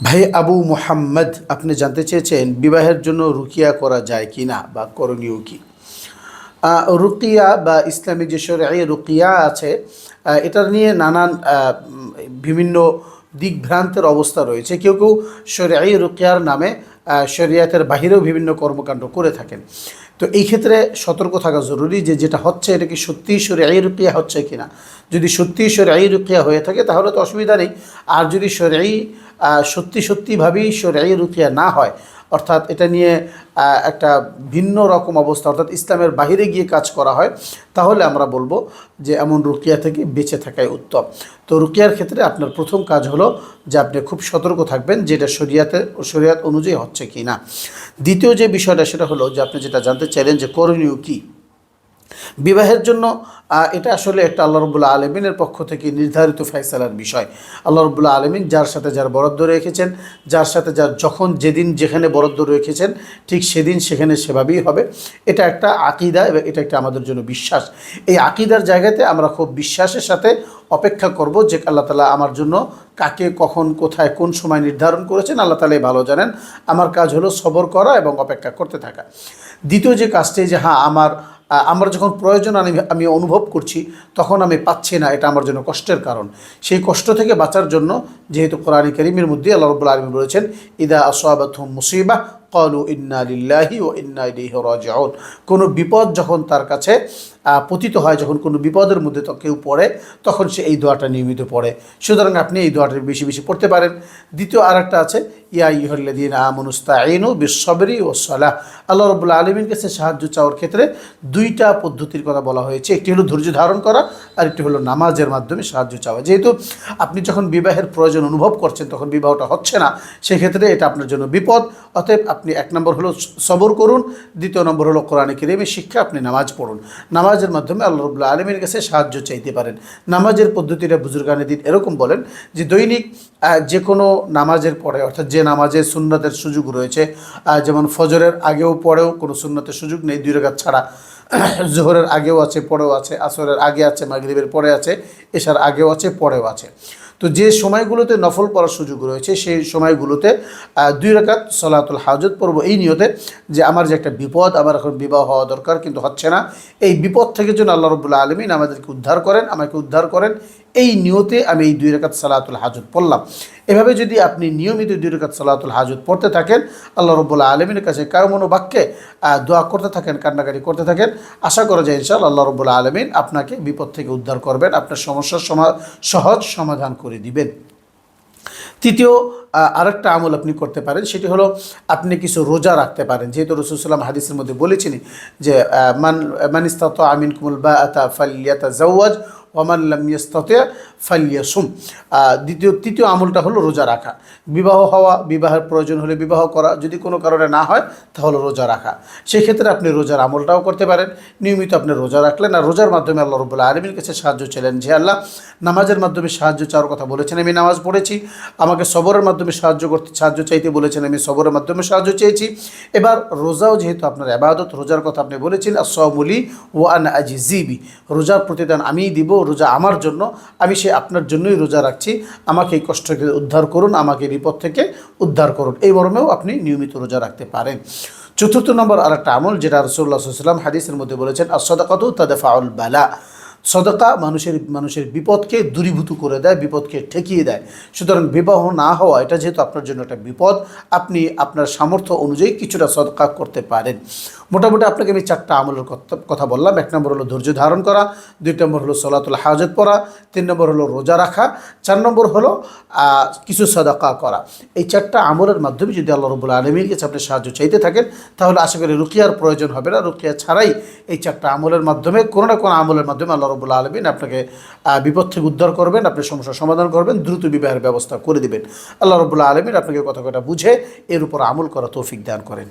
ভাই আবু মোহাম্মদ, আপনি জানতে চেয়েছেন বিবাহের জন্য রুকিয়া করা যায় কি না বা করণীয় কি? রুকিয়া বা ইসলামিক যে শরীয় রুকিয়া আছে এটা নিয়ে নানান বিভিন্ন দিকভ্রান্তের অবস্থা রয়েছে। কেউ কেউ শরীয় রুকিয়ার নামে শরিয়াতের বাহিরেও বিভিন্ন কর্মকাণ্ড করে থাকেন। তো এই ক্ষেত্রে সতর্ক থাকা জরুরি যে যেটা হচ্ছে এটা কি সত্যিই শরীয় রুকিয়া হচ্ছে কিনা? যদি সত্যিই শরীয় রুকিয়া হয়ে থাকে তাহলে তো অসুবিধা নেই। আর যদি শরীয় সত্যি সত্যিভাবেই শরীয় রুকিয়া না হয় অর্থাৎ এটা নিয়ে একটা ভিন্ন রকম অবস্থা, অর্থাৎ ইসলামের বাহিরে গিয়ে কাজ করা হয়, তাহলে আমরা বলব যে এমন রুকিয়া থেকে বেঁচে থাকাই উত্তম। তো রুকিয়ার ক্ষেত্রে আপনার প্রথম কাজ হলো যে আপনি খুব সতর্ক থাকবেন যেটা শরিয়াতে, শরিয়াত অনুযায়ী হচ্ছে কি না দ্বিতীয় যে বিষয়টা, সেটা হলো যে আপনি যেটা জানতে চাইলেন যে করণীয় কী। বিবাহের জন্য এটা আসলে একটা আল্লাহ রবুল্লা আলমিনের পক্ষ থেকে নির্ধারিত ফয়সালার বিষয়। আল্লাহ রবুল্লা আলমিন যার সাথে যার বরাদ্দ রেখেছেন, যার সাথে যার যখন যেদিন যেখানে বরাদ্দ রেখেছেন, ঠিক সেদিন সেখানে সেভাবেই হবে। এটা একটা আকিদা এবং এটা একটা আমাদের জন্য বিশ্বাস। এই আকিদার জায়গাতে আমরা খুব বিশ্বাসের সাথে অপেক্ষা করব যে আল্লাহ তালা আমার জন্য কাকে, কখন, কোথায়, কোন সময় নির্ধারণ করেছেন। আল্লাহ তালাই ভালো জানেন, আমার কাজ হলো সবর করা এবং অপেক্ষা করতে থাকা। দ্বিতীয় যে কাজটি যে হ্যাঁ আমার আমার যখন প্রয়োজন আমি আমি অনুভব করছি, তখন আমি পাচ্ছি না, এটা আমার জন্য কষ্টের কারণ। সেই কষ্ট থেকে বাঁচার জন্য যেহেতু কোরআন করিমের মধ্যে আল্লাহ রব্বুল আলমী বলেছেন, ইদা আসোয়াবাথম মুসিবা কলু ইন্না লিল্লাহি ও ইন্না ইলাইহি রাজিউন। কোনো বিপদ যখন তার কাছে পতিত হয়, যখন কোনো বিপদের মধ্যে তো, কেউ পড়ে, তখন সে এই দোয়াটা নিয়মিত পড়ে। সুতরাং আপনি এই দোয়াটা বেশি বেশি পড়তে পারেন। দ্বিতীয় আরেকটা আছে ইয়া ইহল্লাদিন আমনুস্তা আইনু বিশ্ববরি ও সালাহ আল্লাহ রবুল্লা আলমীর কাছে সাহায্য চাওয়ার ক্ষেত্রে দুইটা পদ্ধতির কথা বলা হয়েছে। একটি হলো ধৈর্য ধারণ করা, আর একটি হলো নামাজের মাধ্যমে সাহায্য চাওয়া। যেহেতু আপনি যখন বিবাহের প্রয়োজন অনুভব করছেন, তখন বিবাহটা হচ্ছে না, সেক্ষেত্রে এটা আপনার জন্য বিপদ। অতএব আপনি এক নম্বর হলো সবর করুন, দ্বিতীয় নম্বর হলো কোরআনে কেরিমের শিক্ষা আপনি নামাজ পড়ুন। নামাজের মাধ্যমে আল্লাহ রবুল্লা আলমীর কাছে সাহায্য চাইতে পারেন। নামাজের পদ্ধতিটা বুজুর্গানে দিন এরকম বলেন যে দৈনিক যে কোনো নামাজের পরে, অর্থাৎ যে নামাজে সুন্নতের সুযোগ রয়েছে যেমন ফজরের আগেও পরেও কোনো সুন্নতের সুযোগ নেই, দুই রেখাত ছাড়া। জোহরের আগেও আছে পরেও আছে, আসরের আগে আছে, মাগরিবের পরে আছে, এশার আগেও আছে পরেও আছে। তো যে সময়গুলোতে নফল পড়ার সুযোগ রয়েছে, সেই সময়গুলোতে দুই রাকাত সলাতুল হাজত পড়ব। এই নিয়তে যে আমার যে একটা বিপদ, আমার এখন বিবাহ হওয়া দরকার, কিন্তু হচ্ছে না। এই বিপদ থেকে যেন আল্লাহ রবুল্লা আলমিন আমাদেরকে উদ্ধার করেন, আমাকে উদ্ধার করেন এই নিয়তে আমি এই দুই রেখাত সালাতুল হাজত পড়লাম। এভাবে যদি আপনি নিয়মিত দুই রেখাত সালাতুল হাজত পড়তে থাকেন, আল্লাহ রব্বুল্লাহ আলমিনের কাছে কায়মনো বাক্যে দোয়া করতে থাকেন, কান্নাকাটি করতে থাকেন, আশা করা যায় ইনশাআল্লাহ আল্লাহ রব্বুল্লাহ আলমিন আপনাকে বিপদ থেকে উদ্ধার করবেন, আপনার সমস্যার সমা- সহজ সমাধান করে দিবেন। তৃতীয় আরেকটা আমল আপনি করতে পারেন, সেটি হলো আপনি কিছু রোজা রাখতে পারেন। যেহেতু রসুলাম হাদিসের মধ্যে বলেছেন যে মান মানিস্তাত আমিন কুমুল বা আতা ফালিয়াতা জাওয়াজ ওমান লামিয়াস্তাতে ফালিয়াসুম দ্বিতীয়, তৃতীয় আমলটা হলো রোজা রাখা। বিবাহ হওয়া, বিবাহের প্রয়োজন হলে বিবাহ করা যদি কোনো কারণে না হয়, তাহলে রোজা রাখা। সেক্ষেত্রে আপনি রোজার আমলটাও করতে পারেন। নিয়মিত আপনি রোজা রাখলেন আর রোজার মাধ্যমে আল্লাহ রবুল্লাহ আলমীর কাছে সাহায্য ছিলেন যে আল্লাহ, নামাজের মাধ্যমে সাহায্য চাওয়ার কথা বলেছেন, আমি নামাজ পড়েছি, আমাকে সবরের মাধ্যমে সাহায্য করতে, সাহায্য চাইতে বলেছেন, আমি সবরের মাধ্যমে সাহায্য চেয়েছি। এবার রোজাও যেহেতু আপনার আবাদত রোজার কথা আপনি বলেছেন আর আসমুলি ও আন আজি জিবি রোজার প্রতিদান আমিই দিব রোজা আমার জন্য, আমি সে আপনার জন্যই রোজা রাখছি। আমাকে এই কষ্ট উদ্ধার করুন, আমাকে বিপদ থেকে উদ্ধার করুন। এই মর্মেও আপনি নিয়মিত রোজা রাখতে পারেন। চতুর্থ নম্বর আর একটা আমল, যেটা রসুল্লাহ সাল্লাম হাদিসের মধ্যে বলেছেন আসদাকাত তাদেফাউল বালা। সদকা মানুষের মানুষের বিপদকে দূরীভূত করে দেয়, বিপদকে ঠেকিয়ে দেয়। সুতরাং বিবাহ না হওয়া, এটা যেহেতু আপনার জন্য একটা বিপদ, আপনি আপনার সামর্থ্য অনুযায়ী কিছুটা সদকা করতে পারেন। মোটামুটি আপনাকে আমি চারটা আমলের কথা- বললাম। এক নম্বর হলো ধৈর্য ধারণ করা, দুই নম্বর হলো সলাতুল হাজত পড়া, তিন নম্বর হলো রোজা রাখা, চার নম্বর হলো কিছু সদকা করা। এই চারটা আমলের মাধ্যমে যদি আল্লাহ রবুল্লা আলমীর কাছে আপনি সাহায্য চাইতে থাকেন, তাহলে আশা করি রুকিয়ার প্রয়োজন হবে না। রুকিয়া ছাড়াই এই চারটা আমলের মাধ্যমে, কোনো না কোনো আমলের মাধ্যমে আল্লাহ রবুল্লা আলমিন আপনাকে বিপদ থেকে উদ্ধার করবেন, আপনি সমস্যার সমাধান করবেন, দ্রুত বিবাহের ব্যবস্থা করে দিবেন। আল্লাহ রবুল্লা আলমিন আপনাকে কথা কথা বুঝে এর উপর আমল করা তৌফিক দান করেন।